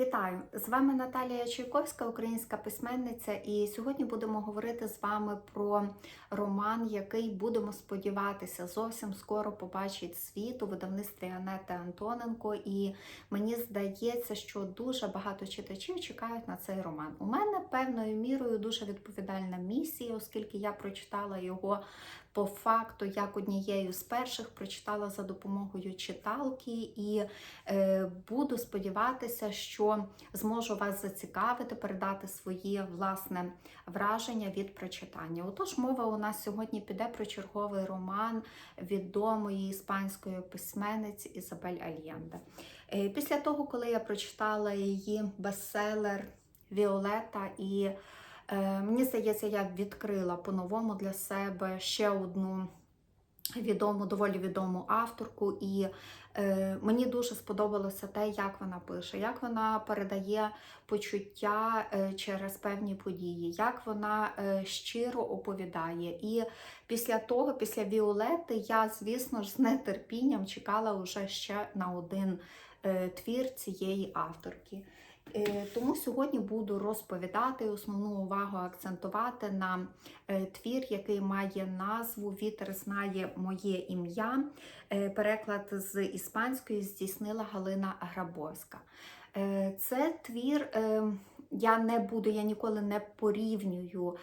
Вітаю! З вами Наталія Чайковська, українська письменниця, і сьогодні будемо говорити з вами про роман, який будемо сподіватися зовсім скоро побачить світ у видавництві Анети Антоненко. І мені здається, що дуже багато читачів чекають на цей роман. У мене певною мірою дуже відповідальна місія, оскільки я прочитала його по факту як однією з перших, прочитала за допомогою читалки і е, буду сподіватися, що зможу вас зацікавити, передати свої власне враження від прочитання. Отож, мова у нас сьогодні піде про черговий роман відомої іспанської письменниці Ізабель Альєнде. Е, Після того, коли я прочитала її бестселер Віолета і Мені здається, я відкрила по-новому для себе ще одну відому, доволі відому авторку, і е, мені дуже сподобалося те, як вона пише, як вона передає почуття е, через певні події, як вона е, щиро оповідає. І після того, після Віолети, я, звісно ж, з нетерпінням чекала вже ще на один е, твір цієї авторки. Е, Тому сьогодні буду розповідати основну увагу акцентувати на е, твір, який має назву Вітер знає моє ім'я. Е, Переклад з іспанської здійснила Галина Грабовська. Це твір, е, я не буду, я ніколи не порівнюю.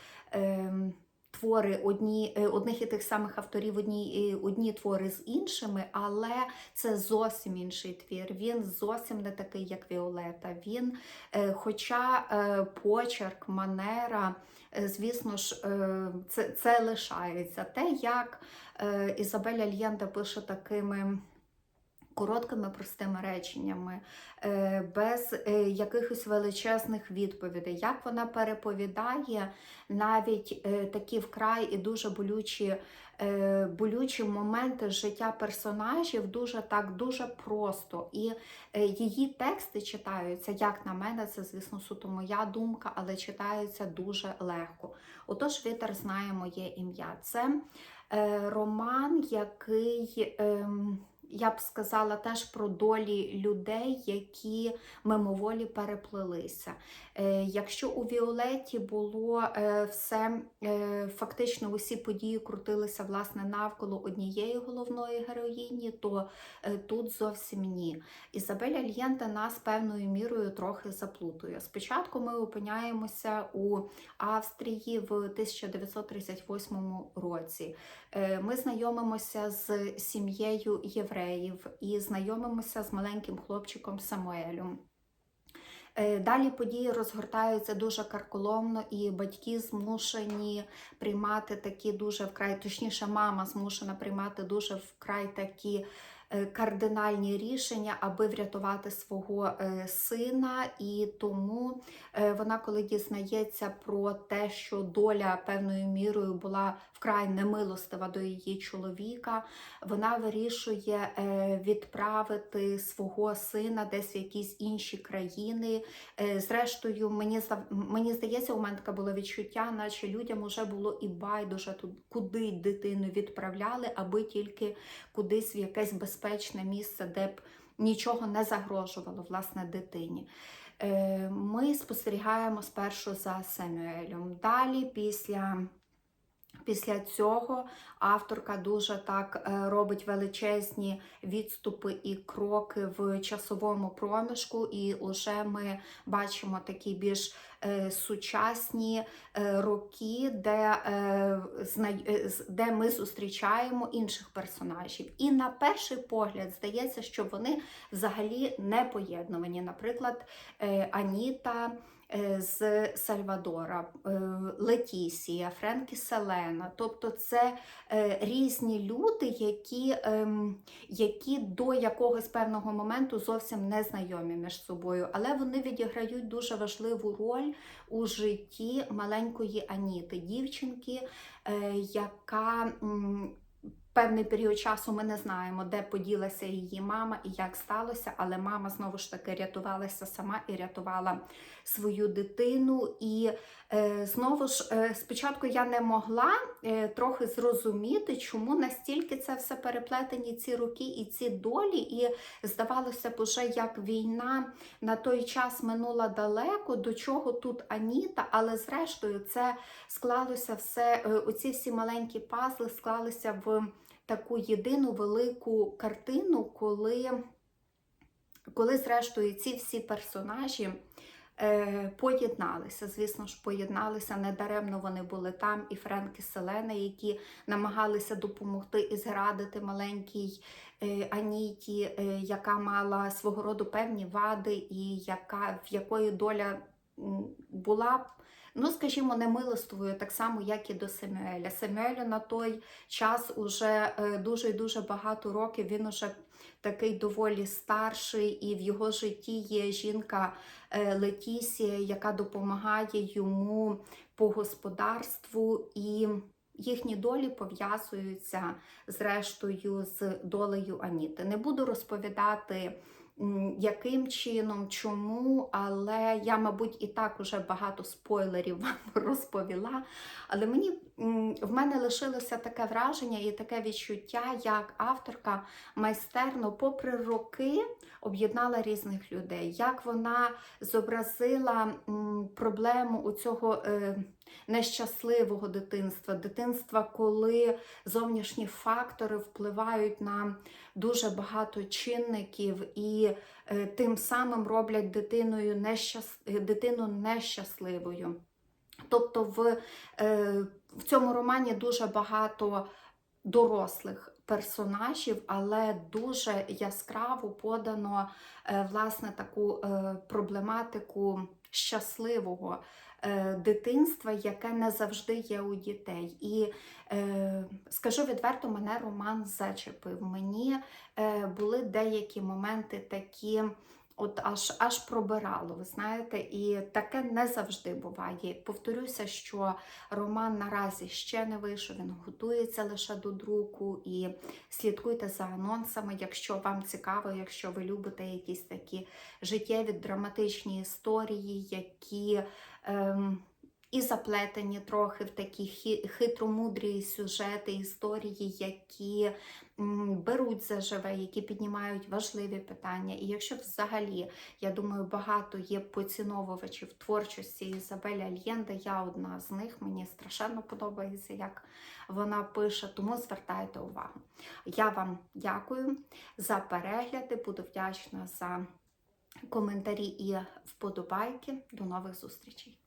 Твори одні, е, одних і тих самих авторів, одні, е, одні твори з іншими, але це зовсім інший твір. Він зовсім не такий, як Віолета. Він, е, хоча почерк, манера, звісно ж, це, це лишається. Те, як Ізабеля Ізабель пише такими. Короткими простими реченнями, е, без е, якихось величезних відповідей, як вона переповідає навіть е, такі вкрай і дуже болючі болючі моменти життя персонажів дуже так дуже просто. І її тексти читаються, як на мене, це, звісно, суто моя думка, але читаються дуже легко. Отож, Вітер знає моє ім'я. Це роман, який. Е, я б сказала теж про долі людей, які мимоволі переплелися. Е, Якщо у Віолеті було е, все, е, фактично усі події крутилися власне навколо однієї головної героїні, то тут зовсім ні. Ізабель Альєнте нас певною мірою трохи заплутує. Спочатку ми опиняємося у Австрії в 1938 році. Е, Ми знайомимося з сім'єю євреїв і знайомимося з маленьким хлопчиком Самуелем. Е, Далі події розгортаються дуже карколомно, і батьки змушені приймати такі дуже вкрай, точніше, мама змушена приймати дуже вкрай такі кардинальні рішення, аби врятувати свого е, сина. І тому е, вона, коли дізнається про те, що доля певною мірою була вкрай немилостива до її чоловіка, вона вирішує е, відправити свого сина десь в якісь інші країни. Е, Зрештою, мені мені здається, у мене таке було відчуття, наче людям уже було і байдуже тут, куди дитину відправляли, аби тільки кудись в якесь безпечне місце, де б нічого не загрожувало власне дитині. Е, Ми спостерігаємо спершу за Семюелем. Далі, після Після цього авторка дуже так е, робить величезні відступи і кроки в часовому проміжку, і вже ми бачимо такі більш е, сучасні е, роки, де, де ми зустрічаємо інших персонажів. І на перший погляд здається, що вони взагалі не поєднувані. Наприклад, Аніта з Сальвадора, е, Летісія, Френкі Селена. Тобто це е, різні люди, які, ем, які до якогось певного моменту зовсім не знайомі між собою, але вони відіграють дуже важливу роль у житті маленької Аніти, дівчинки, е, яка Певний період часу ми не знаємо, де поділася її мама і як сталося, але мама знову ж таки рятувалася сама і рятувала свою дитину. І е, знову ж е, спочатку я не могла е, трохи зрозуміти, чому настільки це все переплетені ці роки і ці долі. І здавалося б, уже як війна на той час минула далеко, до чого тут Аніта, але зрештою це склалося все, е, оці всі маленькі пазли склалися в таку єдину велику картину, коли, коли зрештою, ці всі персонажі е, поєдналися. Звісно ж, поєдналися недаремно вони були там, і Френк і Селена, які намагалися допомогти і зрадити маленькій е, Аніті, е, яка мала свого роду певні вади, і яка, в якої доля була. Ну, скажімо, немилостивою, так само, як і до Семюеля. Семюелю на той час уже е, дуже і дуже багато років. Він уже такий доволі старший, і в його житті є жінка е, Летісія, яка допомагає йому по господарству. І їхні долі пов'язуються зрештою з долею Аніти. Не буду розповідати. Яким чином, чому, але я, мабуть, і так уже багато спойлерів вам розповіла. Але мені в мене лишилося таке враження і таке відчуття, як авторка майстерно, попри роки, об'єднала різних людей, як вона зобразила проблему у цього е, нещасливого дитинства, дитинства, коли зовнішні фактори впливають на дуже багато чинників і е, тим самим роблять дитиною нещас... дитину нещасливою. Тобто в, е, в цьому романі дуже багато дорослих персонажів, але дуже яскраво подано е, власне таку проблематику щасливого дитинства, яке не завжди є у дітей. І е, скажу відверто, мене роман зачепив. Мені е, були деякі моменти такі. От аж аж пробирало, ви знаєте, і таке не завжди буває. Повторюся, що роман наразі ще не вийшов, він готується лише до друку. І слідкуйте за анонсами, якщо вам цікаво, якщо ви любите якісь такі життєві драматичні історії, які ем, і заплетені трохи в такі хи- хитромудрі сюжети, історії, які беруть за живе, які піднімають важливі питання. І якщо взагалі, я думаю, багато є поціновувачів творчості Ізабелі Альєнде, я одна з них, мені страшенно подобається, як вона пише, тому звертайте увагу. Я вам дякую за перегляди, буду вдячна за коментарі і вподобайки. До нових зустрічей!